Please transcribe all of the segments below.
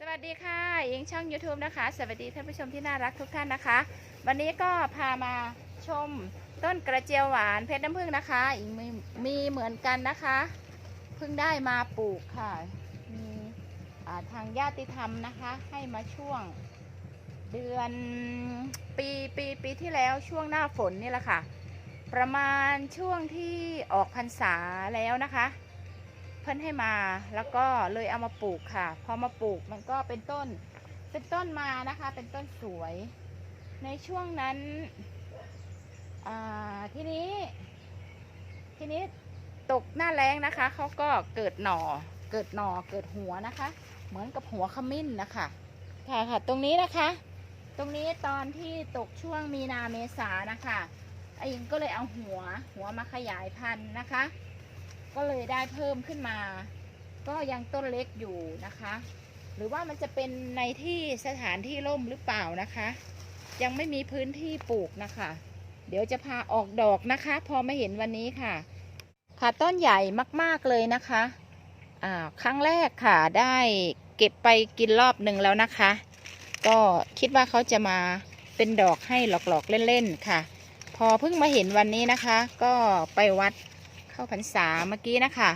สวัสดีค่ะยิงช่อง YouTube นะคะ สวัสดีท่านผู้ชมที่น่ารักทุกท่านนะคะ วันนี้ก็พามาชมต้นกระเจียวหวานเพชรน้ำผึ้งนะคะอิงมีมีเหมือนกันนะคะเพิ่งได้มาปลูกค่ะ มีทางญาติธรรมนะคะ ให้มาช่วงเดือนปีปีปีที่แล้วช่วงหน้าฝนนี่แหละค่ะ ประมาณช่วงที่ออกพรรษาแล้วนะคะ พิ่นให้มาแล้วก็เลยเอามาปลูกค่ะ พอมาปลูกมันก็เป็นต้น เป็นต้นมานะคะ เป็นต้นสวย ในช่วงนั้นทีนี้ ทีนี้ตกหน้าแรงนะคะเขาก็เกิดหน่อ เกิดหน่อเกิดหัวนะคะ เหมือนกับหัวขมิ้นนะคะค่ะค่ะ ตรงนี้นะคะ ตรงนี้ตอนที่ตกช่วงมีนาเมษานะคะไอ้ยิงก็เลยเอาหัวหัวมาขยายพันธุ์นะคะ ก็เลยได้เพิ่มขึ้นมา ก็ยังต้นเล็กอยู่นะคะ หรือว่ามันจะเป็นในที่สถานที่ร่มหรือเปล่านะคะ ยังไม่มีพื้นที่ปลูกนะคะ เดี๋ยวจะพาออกดอกนะคะ พอมาเห็นวันนี้ค่ะ ค่ะต้นใหญ่มากๆเลยนะคะอ่าครั้งแรกค่ะได้เก็บไปกินรอบหนึ่งแล้วนะคะ ก็คิดว่าเขาจะมาเป็นดอกให้หลอกๆเล่นๆค่ะ พอเพิ่งมาเห็นวันนี้นะคะ ก็ไปวัด เข้าพรรษาเมื่อกี้นะคะ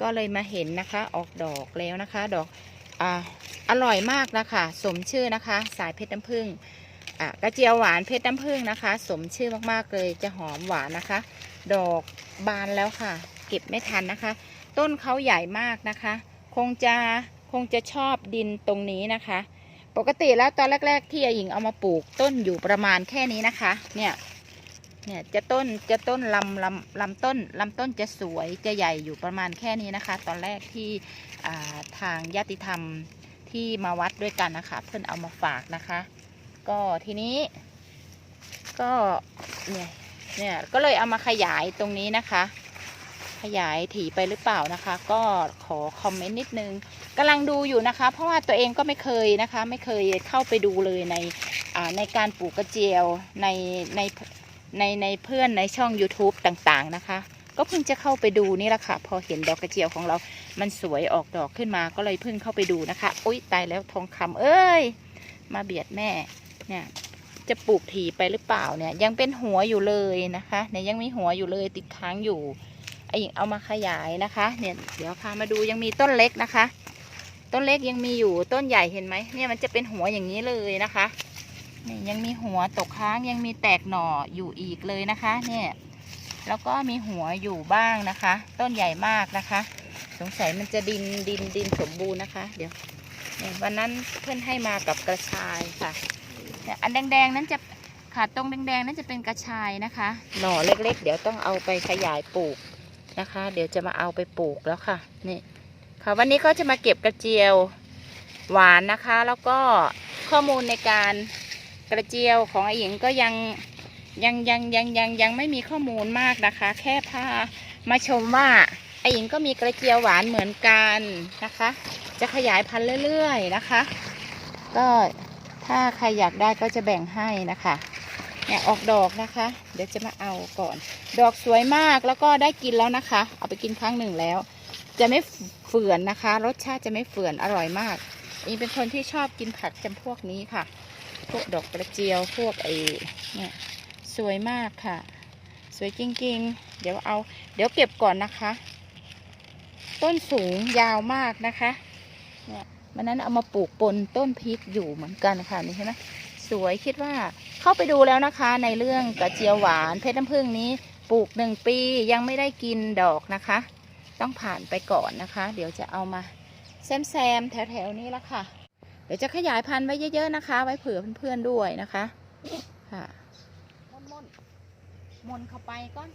ก็เลยมาเห็นนะคะ ออกดอกแล้วนะคะ ดอกอ่าอร่อยมากนะคะ สมชื่อนะคะ สายเพชรน้ำผึ้งอ่ากระเจียวหวานเพชรน้ำผึ้งนะคะ สมชื่อมากๆเลยจะหอมหวานนะคะ ดอกบานแล้วค่ะ เก็บไม่ทันนะคะ ต้นเขาใหญ่มากนะคะ คงจะคงจะชอบดินตรงนี้นะคะ ปกติแล้วตอนแรก ๆ ที่อาหญิงเอามาปลูกต้นอยู่ประมาณแค่นี้นะคะ เนี่ย เนี่ยจะต้นจะต้นลำลำลำต้นลำต้นจะสวยจะใหญ่อยู่ประมาณแค่นี้นะคะ ตอนแรกที่ทางญาติธรรมที่มาวัดด้วยกันนะคะ เพื่อนเอามาฝากนะคะ ก็ทีนี้ ก็เนี่ยเนี่ยก็เลยเอามาขยายตรงนี้นะคะ ขยายถี่ไปหรือเปล่านะคะ ก็ขอคอมเมนต์นิดนึงกำลังดูอยู่นะคะ เพราะว่าตัวเองก็ไม่เคยนะคะ ไม่เคยเข้าไปดูเลยในในการปลูกกระเจียวในใน ในในเพื่อนในช่อง YouTube ต่างๆนะคะ ก็เพิ่งจะเข้าไปดูนี่แหละค่ะ พอเห็นดอกกระเจียวของเรา มันสวยออกดอกขึ้นมาก็เลยเพิ่งเข้าไปดูนะคะอุ้ยตายแล้วทองคำเอ้ย มาเบียดแม่เนี่ยจะปลูกถี่ไปหรือเปล่าเนี่ย ยังเป็นหัวอยู่เลยนะคะเนี่ยยังมีหัวอยู่เลยติดค้างอยู่ไอ้หญิงเอามาขยายนะคะ เนี่ยเดี๋ยวพามาดูยังมีต้นเล็กนะคะ ต้นเล็กยังมีอยู่ต้นใหญ่เห็นไหมเนี่ยมันจะเป็นหัวอย่างนี้เลยนะคะ นี่ยังมีหัวตกค้างยังมีแตกหน่ออยู่อีกเลยนะคะ เนี่ยแล้วก็มีหัวอยู่บ้างนะคะ ต้นใหญ่มากนะคะ สงสัยมันจะดินดินดินสมบูรณ์นะคะ เดี๋ยววันนั้นเพื่อนให้มากับกระชายค่ะอันแดงๆนั้นจะขาดตรงแดงๆนั้นจะเป็นกระชายนะคะ หน่อเล็กๆ เดี๋ยวต้องเอาไปขยายปลูกนะคะ เดี๋ยวจะมาเอาไปปลูกแล้วค่ะนี่ค่ะวันนี้ก็จะมาเก็บกระเจียวหวานนะคะ แล้วก็ข้อมูลในการ กระเจียวของไอหญิงก็ยังยังยังยังยังยังไม่มีข้อมูลมากนะคะ แค่พามาชมว่าไอหญิงก็มีกระเจียวหวานเหมือนกันนะคะ จะขยายพันธุ์เรื่อยๆนะคะ ก็ถ้าใครอยากได้ก็จะแบ่งให้นะคะเนี่ยออกดอกนะคะ เดี๋ยวจะมาเอาก่อน ดอกสวยมากแล้วก็ได้กินแล้วนะคะ เอาไปกินครั้งหนึ่งแล้ว จะไม่เฝื่อนนะคะ รสชาติจะไม่เฝื่อนอร่อยมากอิงเป็นคนที่ชอบกินผักจำพวกนี้ค่ะ พวกดอกกระเจียวพวกไอ้เนี่ยสวยมากค่ะ สวยจริงๆ เดี๋ยวเอา เดี๋ยวเก็บก่อนนะคะ ต้นสูงยาวมากนะคะเนี่ยวันนั้นเอามาปลูกปนต้นพริกอยู่เหมือนกันค่ะนี่ใช่ไหมสวยคิดว่าเข้าไปดูแล้วนะคะ ในเรื่องกระเจียวหวานเพชรน้ำผึ้งนี้ปลูกหนึ่งปียังไม่ได้กินดอกนะคะ ต้องผ่านไปก่อนนะคะ เดี๋ยวจะเอามาแซมๆแถวๆนี้ละค่ะ เดี๋ยวจะขยายพันธุ์ไว้เยอะ ๆ นะคะ ไว้เผื่อเพื่อนๆด้วยนะคะ ค่ะมนมนมนเข้าไปก่อน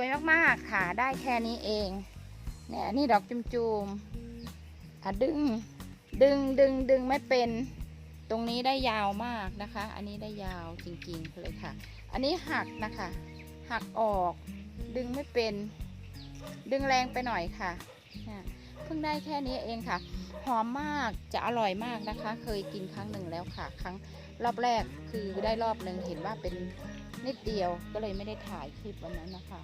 วยมากๆค่ะ ได้แค่นี้เอง เนี่ยอันนี่ดอกจุมจูมๆอะดึง ดึงดึงดึงไม่เป็น ตรงนี้ได้ยาวมากนะคะ อันนี้ได้ยาวจริงๆเลยค่ะ อันนี้หักนะคะ หักออก ดึงไม่เป็น ดึงแรงไปหน่อยค่ะเนี่ยเพิ่งได้แค่นี้เองค่ะ หอมมาก จะอร่อยมากนะคะ เคยกินครั้งหนึ่งแล้วค่ะ ครั้งรอบแรกคือได้รอบหนึ่งเห็นว่าเป็นนิดเดียวก็เลยไม่ได้ถ่ายคลิปวันนั้นนะคะ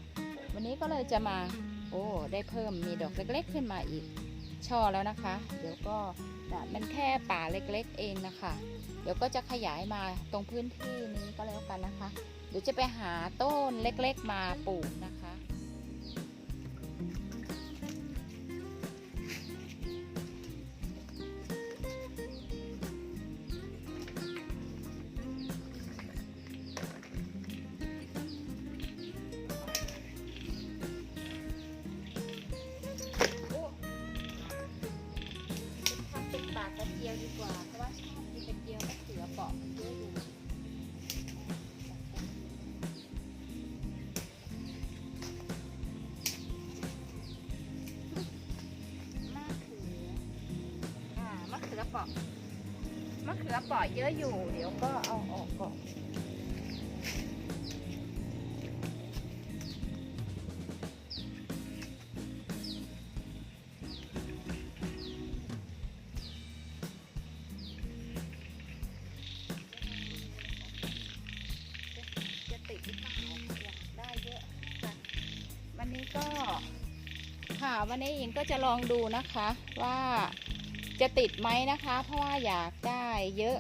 วันนี้ก็เลยจะมา โอ้ ได้เพิ่มมีดอกเล็กๆ ขึ้นมาอีก ช่อแล้วนะคะ เดี๋ยวก็นะมันแค่ป่าเล็กๆ เองนะคะ เดี๋ยวก็จะขยายมาตรงพื้นที่นี้ก็แล้วกันนะคะ เดี๋ยวจะไปหาต้นเล็กๆ มาปลูกนะคะ เกลียวดีกว่า เพราะว่าชอบกินเป็นเกียวมะเขือเปาะมันเยอะอยู่มะเขืออ่ามะเขือเปาะมะเขือเปาะเยอะอยู่ เดี๋ยวก็เอาออกก่อน ก็ค่ะวันนี้หญิงก็จะลองดูนะคะว่าจะติดไหมนะคะ เพราะว่าอยากได้เยอะ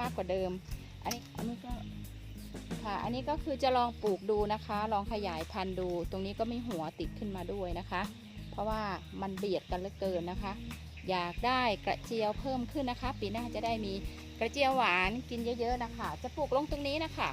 มากกว่าเดิม อันนี้อันนี้ก็ค่ะอันนี้ก็คือจะลองปลูกดูนะคะ ลองขยายพันธุ์ดู ตรงนี้ก็มีหัวติดขึ้นมาด้วยนะคะ เพราะว่ามันเบียดกันเหลือเกินนะคะ อยากได้กระเจียวเพิ่มขึ้นนะคะ ปีหน้าจะได้มีกระเจียวหวานกินเยอะ ๆ นะคะ จะปลูกลงตรงนี้นะคะ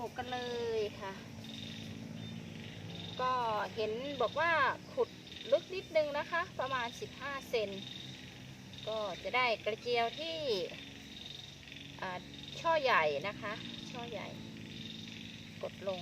ลูกกันเลยค่ะ ก็เห็นบอกว่าขุดลึกนิดนึงนะคะ ประมาณ 15 เซนก็จะได้กระเจียวที่อ่าช่อใหญ่นะคะ ช่อใหญ่ กดลง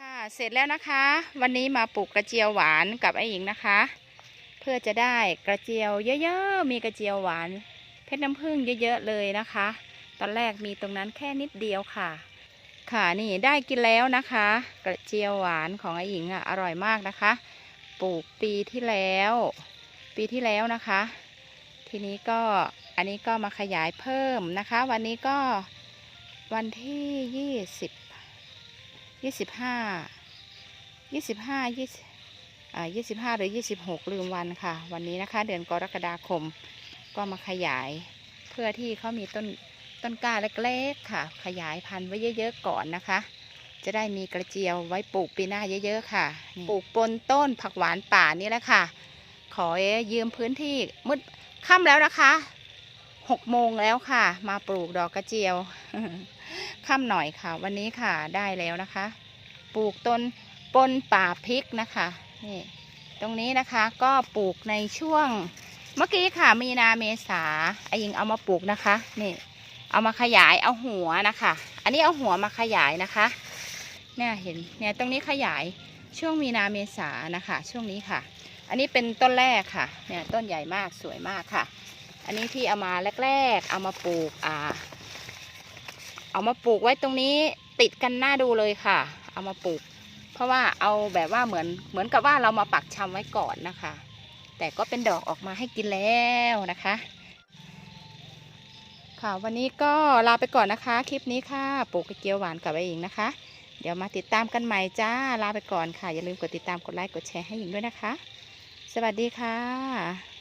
ค่ะเสร็จแล้วนะคะ วันนี้มาปลูกกระเจียวหวานกับไอ้หญิงนะคะ เพื่อจะได้กระเจียวเยอะๆมีกระเจียวหวาน เพชรน้ำผึ้งเยอะๆเลยนะคะ ตอนแรกมีตรงนั้นแค่นิดเดียวค่ะ ค่ะนี่ได้กินแล้วนะคะ กระเจียวหวานของไอหญิงอะอร่อยมากนะคะ ปลูกปีที่แล้ว ปีที่แล้วนะคะ ทีนี้ก็อันนี้ก็มาขยายเพิ่มนะคะ วันนี้ก็วันที่ยี่สิบ ยี่สิบห้ายี่สิบห้ายี่สิบอ่ายี่สิบห้าหรือยี่สิบหกลืมวันค่ะ วันนี้นะคะ เดือนกรกฎาคมก็มาขยาย เพื่อที่เขามีต้นต้นกล้าเล็กๆค่ะ ขยายพันธุ์ไว้เยอะๆก่อนนะคะ จะได้มีกระเจียวไว้ปลูกปีหน้าเยอะ ๆ ค่ะนี่ปลูกปนต้นผักหวานป่านี่แหละค่ะ ขอยืมพื้นที่มืดค่ำแล้วนะคะหกโมงแล้วค่ะ มาปลูกดอกกระเจียว ค่ำหน่อยค่ะ วันนี้ค่ะได้แล้วนะคะ ปลูกต้นปนป่าพริกนะคะนี่ตรงนี้นะคะก็ปลูกในช่วงเมื่อกี้ค่ะ มีนาเมษาไอยิงเอามาปลูกนะคะนี่เอามาขยายเอาหัวนะคะ อันนี้เอาหัวมาขยายนะคะเนี่ยเห็นเนี่ยตรงนี้ขยายช่วงมีนาเมษานะคะ ช่วงนี้ค่ะ อันนี้เป็นต้นแรกค่ะเนี่ยต้นใหญ่มากสวยมากค่ะ อันนี้ที่เอามาแรก ๆ เอามาปลูกอ่า เอามาปลูกไว้ตรงนี้ติดกันหน้าดูเลยค่ะ เอามาปลูก เพราะว่าเอาแบบว่าเหมือนเหมือนกับว่าเรามาปักชำไว้ก่อนนะคะ แต่ก็เป็นดอกออกมาให้กินแล้วนะคะ ค่ะวันนี้ก็ลาไปก่อนนะคะ คลิปนี้ค่ะปลูกกระเจียวหวานกับไอ้หญิงนะคะ เดี๋ยวมาติดตามกันใหม่จ้าลาไปก่อนค่ะ อย่าลืมกดติดตามกดไลค์กดแชร์ให้หญิงด้วยนะคะ สวัสดีค่ะ